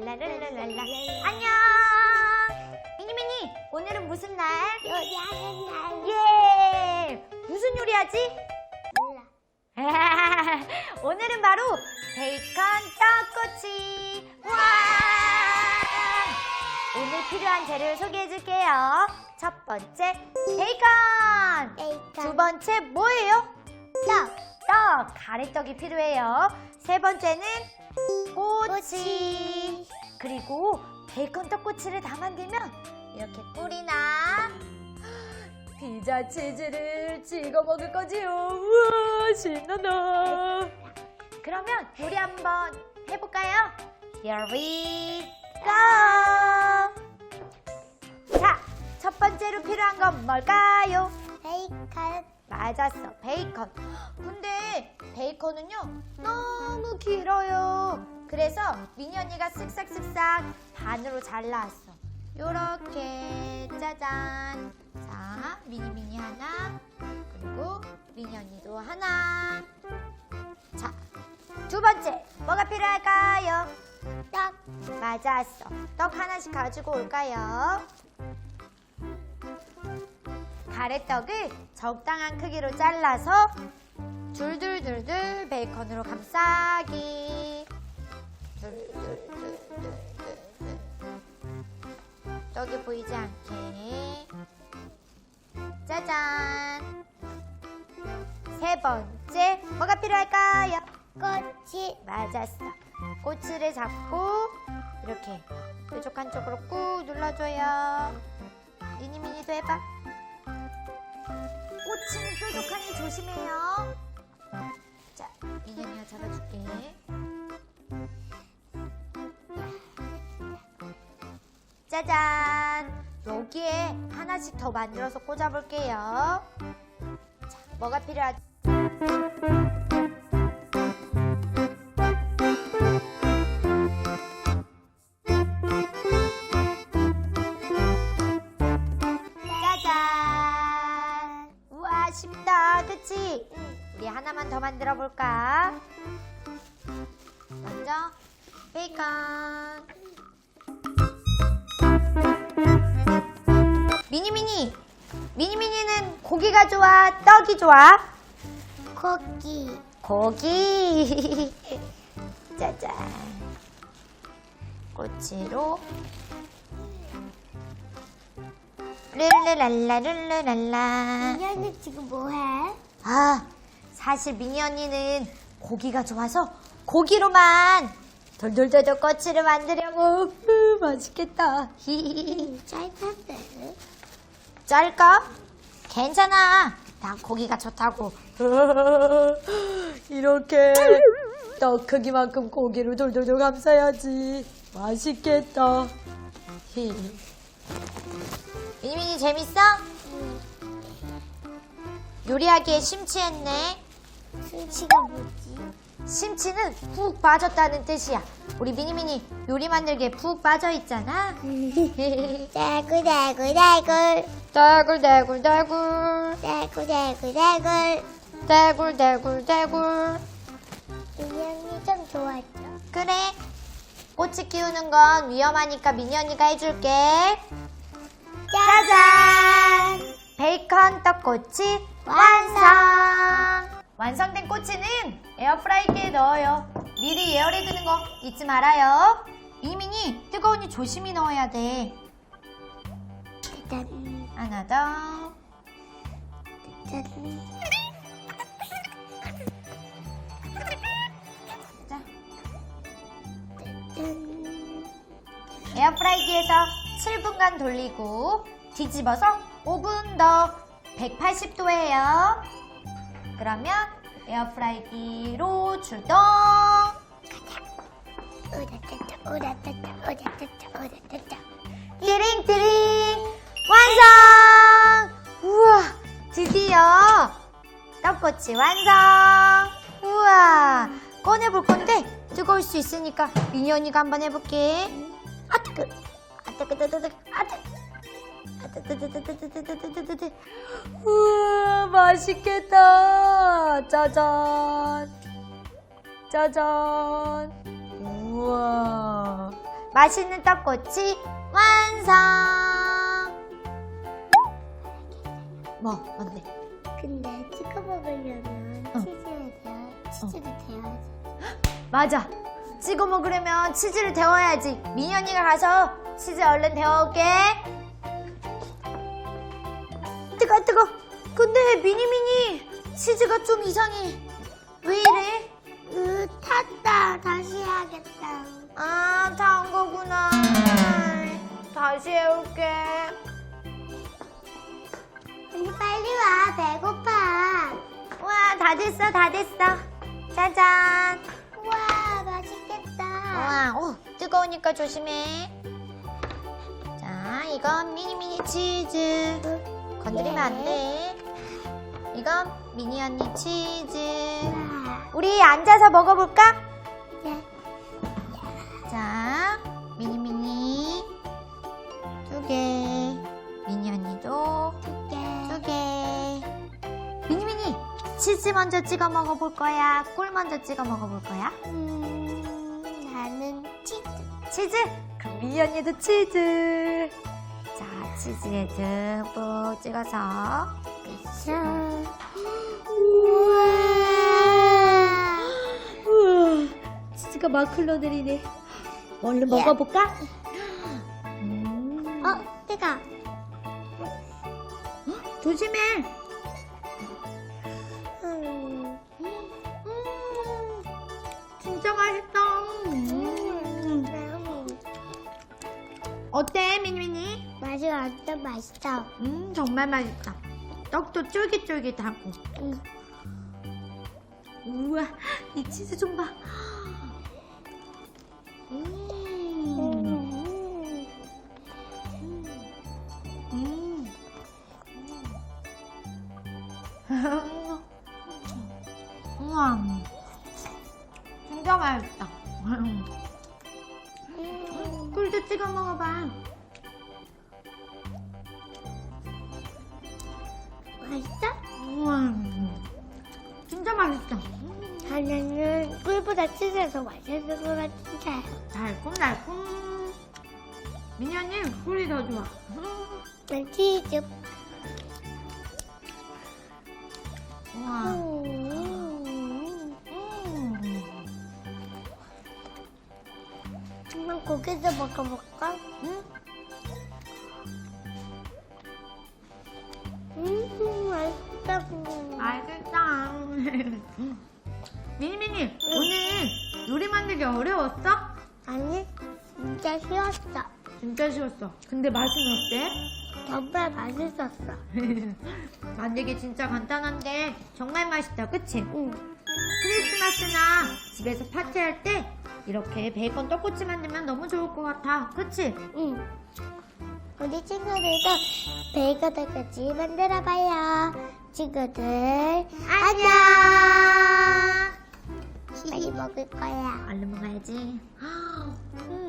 랄랄랄랄랄랄라. 안녕. 미니미니, 오늘은 무슨 날? 요리하는 날 예. 무슨 요리하지? 몰라. 오늘은 바로 베이컨 떡꼬치. 와! 오늘 필요한 재료를 소개해 줄게요. 첫 번째, 베이컨. 베이컨. 두 번째, 뭐예요? 떡. 떡, 가래떡이 필요해요. 세 번째는 꼬치. 그리고 베이컨 떡꼬치를 다 만들면 이렇게 꿀이나 피자 치즈를 찍어 먹을 거지요. 우와, 신난다. 그러면 요리 한번 해볼까요? Here we go. 자, 첫 번째로 필요한 건 뭘까요? 베이컨. 맞았어, 베이컨. 근데 베이컨은요, 너무 길어요. 그래서 미니 언니가 쓱싹쓱싹 반으로 잘라왔어. 요렇게, 짜잔. 자, 미니 미니 하나, 그리고 미니 언니도 하나. 자, 두 번째, 뭐가 필요할까요? 떡. 맞았어. 떡 하나씩 가지고 올까요? 가래떡을 적당한 크기로 잘라서 둘둘둘둘 베이컨으로 감싸기. 떡이 보이지 않게. 짜잔. 세 번째, 뭐가 필요할까요? 꼬치. 맞았어. 꼬치를 잡고 이렇게 뾰족한 쪽으로 꾹 눌러줘요. 미니미니도 해봐. 꼬치는 뾰족하니 조심해요. 자, 미니미가 잡아줄게. 짜잔! 여기에 하나씩 더 만들어서 꽂아볼게요. 자, 뭐가 필요하지? 짜잔! 우와, 쉽다. 그치? 우리 하나만 더 만들어 볼까? 먼저, 베이컨. 미니미니! 미니미니는 고기가 좋아? 떡이 좋아? 고기. 고기. 짜잔. 꼬치로. 룰루랄라 룰루랄라. 미연이 지금 뭐해? 아, 사실 미니 언니는 고기가 좋아서 고기로만 돌돌돌돌 꼬치를 만들려고. 으, 맛있겠다. 히히히. 짧은데. 짤까? 괜찮아. 나 고기가 좋다고. 이렇게 떡 크기만큼 고기를 돌돌돌 감싸야지. 맛있겠다. 히. 미니미니 재밌어? 요리하기에 심취했네. 수치가 뭐지? 심취는 푹 빠졌다는 뜻이야. 우리 미니미니 요리 만들기에 푹 빠져 있잖아. 대굴대굴대굴. 대굴대굴대굴 대굴대굴대굴. 대굴대굴대굴 미연이 좀 도와줘. 그래. 꼬치 키우는 건 위험하니까 미니 언니가 해줄게. 짜잔! 베이컨 떡꼬치 완성! 완성된 꼬치는 에어프라이기에 넣어요. 미리 예열해두는 거 잊지 말아요. 이민이 뜨거우니 조심히 넣어야 돼. 일단, 하나 더. 일단. 자, 짠. 에어프라이기에서 7분간 돌리고 뒤집어서 5분 더 180도예요. 그러면 에어프라이기로 출동. 오라따따, 오라따따, 오라따따, 오라따따. 띠링띠링 완성! 우와 드디어 떡꼬치 완성! 우와 꺼내볼 건데 뜨거울 수 있으니까 언니가 한번 해볼게. 아 뜨거, 아 뜨거, 뜨거, 뜨거, 우와 맛있겠다. 짜잔, 짜잔. 우와 맛있는 떡꼬치 완성! 뭐, 뭔데? 근데 찍어 먹으려면 어. 치즈를 데워 치즈를 데워야지. 맞아. 찍어 먹으려면 치즈를 데워야지. 민현이가 가서 치즈 얼른 데워올게. 뜨거, 뜨거. 근데 미니미니 치즈가 좀 이상해. 왜 이래? 으 탔다. 다시 해야겠다. 아, 다한 거구나. 다시 해올게. 언니 빨리 와. 배고파. 와, 다 됐어, 다 됐어. 짜잔. 우와 맛있겠다. 와, 오, 뜨거우니까 조심해. 자, 이건 미니미니 치즈. 건드리면 안 돼. 이건 미니 언니 치즈. 우리 앉아서 먹어볼까? 네. 자, 미니 미니 두 개. 미니 언니도 두 개 두 개. 미니 미니 치즈 먼저 찍어 먹어볼 거야? 꿀 먼저 찍어 먹어볼 거야? 음, 나는 치즈. 치즈? 그럼 미니 언니도 치즈. 자, 치즈에 듬뿍 찍어서. 짠. 우와. 우와, 치즈가 막 흘러내리네. 얼른 예. 먹어볼까? 음. 어, 뜨거. 조심해. 완전 맛있어. 음, 정말 맛있다. 떡도 쫄깃쫄깃하고. 음. 우와, 이 치즈 좀 봐. 음. 음. 음. 우와. 진짜 맛있다. 음. 꿀도 찍어 먹어봐. 맛있어? 우와. 진짜 맛있다. 하나는 꿀보다 치즈가 더 맛있을 것 같은데. 달콤달콤. 미녀님, 꿀이 더 좋아. 난 치즈. 우와. 음. 음. 한번 고기도 먹어볼까? 음. 맛있다. 맛있다. 미니미니, 오늘 요리 만들기 어려웠어? 아니, 진짜 쉬웠어. 진짜 쉬웠어. 근데 맛은 어때? 정말 맛있었어. 만들기 진짜 간단한데 정말 맛있다, 그치? 응. 크리스마스나 집에서 파티할 때 이렇게 베이컨 떡꼬치 만들면 너무 좋을 것 같아, 그치? 응. 우리 친구들도 베이컨 떡꼬치 만들어봐요. 친구들, 안녕. 빨리 먹을 거야. 얼른 먹어야지. 음.